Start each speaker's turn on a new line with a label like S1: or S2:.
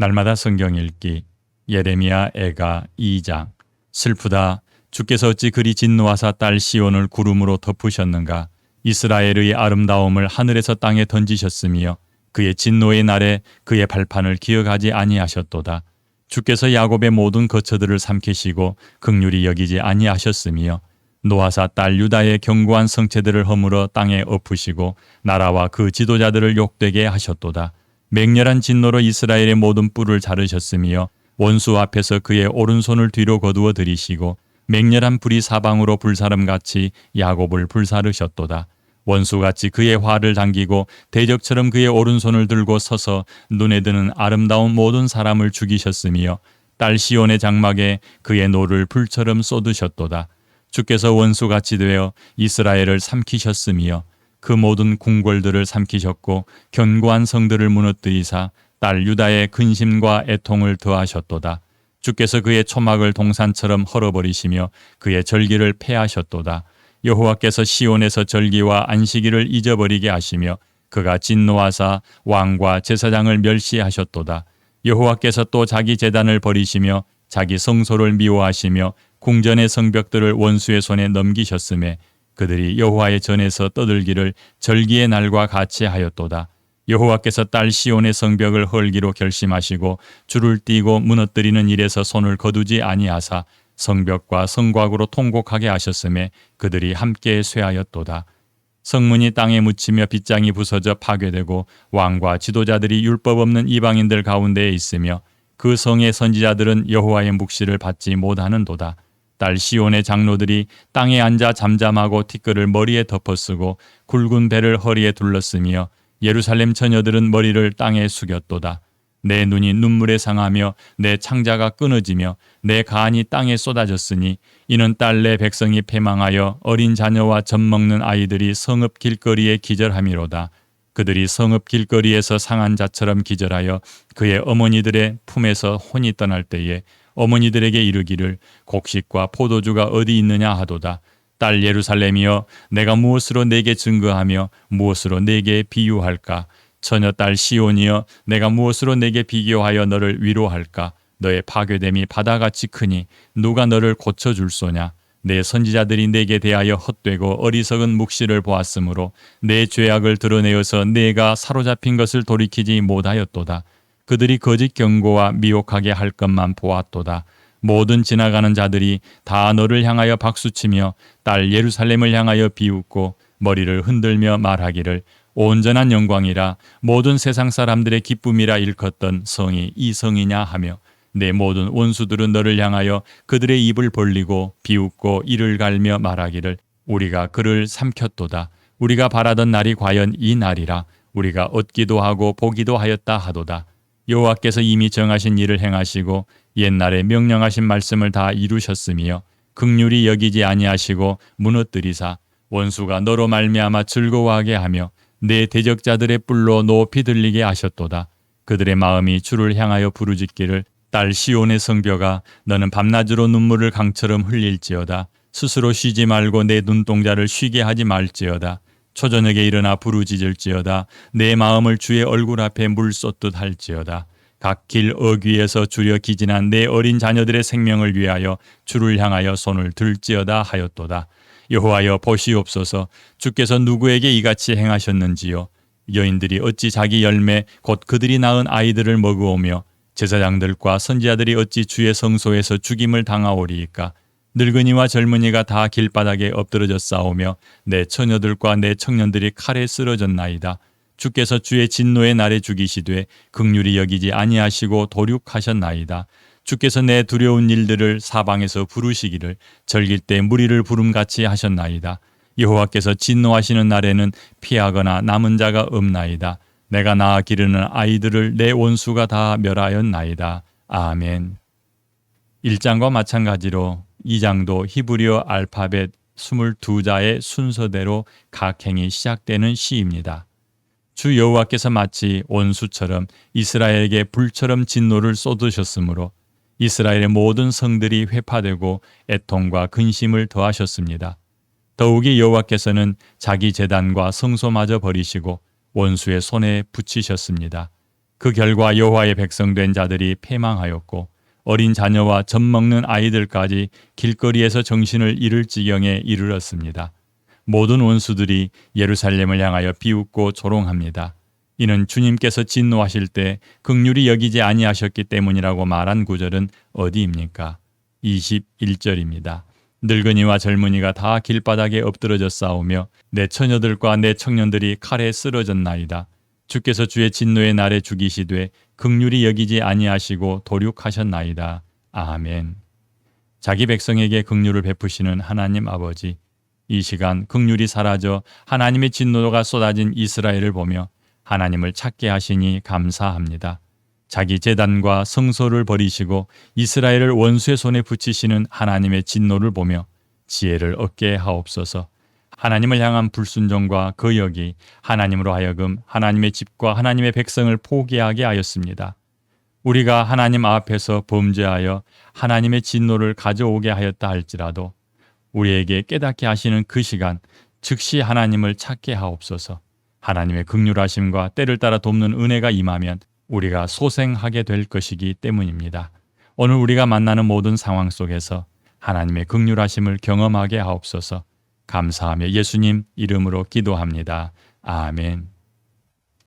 S1: 날마다 성경 읽기. 예레미야 애가 2장. 슬프다. 주께서 어찌 그리 진노하사 딸 시온을 구름으로 덮으셨는가? 이스라엘의 아름다움을 하늘에서 땅에 던지셨으며 그의 진노의 날에 그의 발판을 기억하지 아니하셨도다. 주께서 야곱의 모든 거처들을 삼키시고 극률이 여기지 아니하셨으며 노아사 딸 유다의 견고한 성체들을 허물어 땅에 엎으시고 나라와 그 지도자들을 욕되게 하셨도다 맹렬한 진노로 이스라엘의 모든 뿔을 자르셨으며 원수 앞에서 그의 오른손을 뒤로 거두어 들이시고 맹렬한 불이 사방으로 불사름같이 야곱을 불사르셨도다. 원수같이 그의 화를 당기고 대적처럼 그의 오른손을 들고 서서 눈에 드는 아름다운 모든 사람을 죽이셨으며 딸 시온의 장막에 그의 노를 불처럼 쏟으셨도다. 주께서 원수같이 되어 이스라엘을 삼키셨으며 그 모든 궁궐들을 삼키셨고 견고한 성들을 무너뜨리사 딸 유다의 근심과 애통을 더하셨도다. 주께서 그의 초막을 동산처럼 헐어버리시며 그의 절기를 폐하셨도다. 여호와께서 시온에서 절기와 안식일을 잊어버리게 하시며 그가 진노하사 왕과 제사장을 멸시하셨도다. 여호와께서 또 자기 재단을 버리시며 자기 성소를 미워하시며 궁전의 성벽들을 원수의 손에 넘기셨음에 그들이 여호와의 전에서 떠들기를 절기의 날과 같이 하였도다. 여호와께서 딸 시온의 성벽을 헐기로 결심하시고 줄을 띄고 무너뜨리는 일에서 손을 거두지 아니하사 성벽과 성곽으로 통곡하게 하셨음에 그들이 함께 쇠하였도다. 성문이 땅에 묻히며 빗장이 부서져 파괴되고 왕과 지도자들이 율법 없는 이방인들 가운데에 있으며 그 성의 선지자들은 여호와의 묵시를 받지 못하는도다. 딸 시온의 장로들이 땅에 앉아 잠잠하고 티끌을 머리에 덮어쓰고 굵은 배를 허리에 둘렀으며 예루살렘 처녀들은 머리를 땅에 숙였도다. 내 눈이 눈물에 상하며 내 창자가 끊어지며 내 간이 땅에 쏟아졌으니 이는 딸내 백성이 패망하여 어린 자녀와 젖 먹는 아이들이 성읍 길거리에 기절함이로다. 그들이 성읍 길거리에서 상한 자처럼 기절하여 그의 어머니들의 품에서 혼이 떠날 때에 어머니들에게 이르기를 곡식과 포도주가 어디 있느냐 하도다. 딸 예루살렘이여 내가 무엇으로 내게 증거하며 무엇으로 내게 비유할까? 처녀 딸 시온이여 내가 무엇으로 내게 비교하여 너를 위로할까? 너의 파괴됨이 바다같이 크니 누가 너를 고쳐줄 소냐? 내 선지자들이 내게 대하여 헛되고 어리석은 묵시를 보았으므로 내 죄악을 드러내어서 내가 사로잡힌 것을 돌이키지 못하였도다. 그들이 거짓 경고와 미혹하게 할 것만 보았도다. 모든 지나가는 자들이 다 너를 향하여 박수치며 딸 예루살렘을 향하여 비웃고 머리를 흔들며 말하기를 온전한 영광이라 모든 세상 사람들의 기쁨이라 일컫던 성이 이 성이냐 하며 내 모든 원수들은 너를 향하여 그들의 입을 벌리고 비웃고 이를 갈며 말하기를 우리가 그를 삼켰도다 우리가 바라던 날이 과연 이 날이라 우리가 얻기도 하고 보기도 하였다 하도다 여호와께서 이미 정하신 일을 행하시고 옛날에 명령하신 말씀을 다 이루셨으며 극률이 여기지 아니하시고 무너뜨리사 원수가 너로 말미암아 즐거워하게 하며 내 대적자들의 뿔로 높이 들리게 하셨도다. 그들의 마음이 주를 향하여 부르짖기를 딸 시온의 성벽아 너는 밤낮으로 눈물을 강처럼 흘릴지어다. 스스로 쉬지 말고 내 눈동자를 쉬게 하지 말지어다. 초저녁에 일어나 부르짖을지어다. 내 마음을 주의 얼굴 앞에 물 쏟듯 할지어다. 각 길 어귀에서 주려 기진한 내 어린 자녀들의 생명을 위하여 주를 향하여 손을 들지어다 하였도다. 여호와여 보시옵소서 주께서 누구에게 이같이 행하셨는지요 여인들이 어찌 자기 열매 곧 그들이 낳은 아이들을 먹으오며 제사장들과 선지자들이 어찌 주의 성소에서 죽임을 당하오리이까 늙은이와 젊은이가 다 길바닥에 엎드러져 싸우며 내 처녀들과 내 청년들이 칼에 쓰러졌나이다. 주께서 주의 진노의 날에 죽이시되 극률이 여기지 아니하시고 도륙하셨나이다. 주께서 내 두려운 일들을 사방에서 부르시기를 절길 때 무리를 부름같이 하셨나이다. 여호와께서 진노하시는 날에는 피하거나 남은 자가 없나이다. 내가 낳아 기르는 아이들을 내 원수가 다 멸하였나이다. 아멘. 1장과 마찬가지로 2장도 히브리어 알파벳 22자의 순서대로 각 행이 시작되는 시입니다. 주 여호와께서 마치 원수처럼 이스라엘에게 불처럼 진노를 쏟으셨으므로 이스라엘의 모든 성들이 회파되고 애통과 근심을 더하셨습니다. 더욱이 여호와께서는 자기 재단과 성소마저 버리시고 원수의 손에 붙이셨습니다. 그 결과 여호와의 백성된 자들이 패망하였고 어린 자녀와 젖 먹는 아이들까지 길거리에서 정신을 잃을 지경에 이르렀습니다. 모든 원수들이 예루살렘을 향하여 비웃고 조롱합니다. 이는 주님께서 진노하실 때 극률이 여기지 아니하셨기 때문이라고 말한 구절은 어디입니까? 21절입니다. 늙은이와 젊은이가 다 길바닥에 엎드러져 싸우며 내 처녀들과 내 청년들이 칼에 쓰러졌나이다. 주께서 주의 진노의 날에 죽이시되 극률이 여기지 아니하시고 도륙하셨나이다. 아멘. 자기 백성에게 극률을 베푸시는 하나님 아버지. 이 시간 극률이 사라져 하나님의 진노가 쏟아진 이스라엘을 보며 하나님을 찾게 하시니 감사합니다. 자기 재단과 성소를 버리시고 이스라엘을 원수의 손에 붙이시는 하나님의 진노를 보며 지혜를 얻게 하옵소서. 하나님을 향한 불순종과 거역이 하나님으로 하여금 하나님의 집과 하나님의 백성을 포기하게 하였습니다. 우리가 하나님 앞에서 범죄하여 하나님의 진노를 가져오게 하였다 할지라도 우리에게 깨닫게 하시는 그 시간 즉시 하나님을 찾게 하옵소서. 하나님의 극률하심과 때를 따라 돕는 은혜가 임하면 우리가 소생하게 될 것이기 때문입니다. 오늘 우리가 만나는 모든 상황 속에서 하나님의 극률하심을 경험하게 하옵소서. 감사하며 예수님 이름으로 기도합니다. 아멘.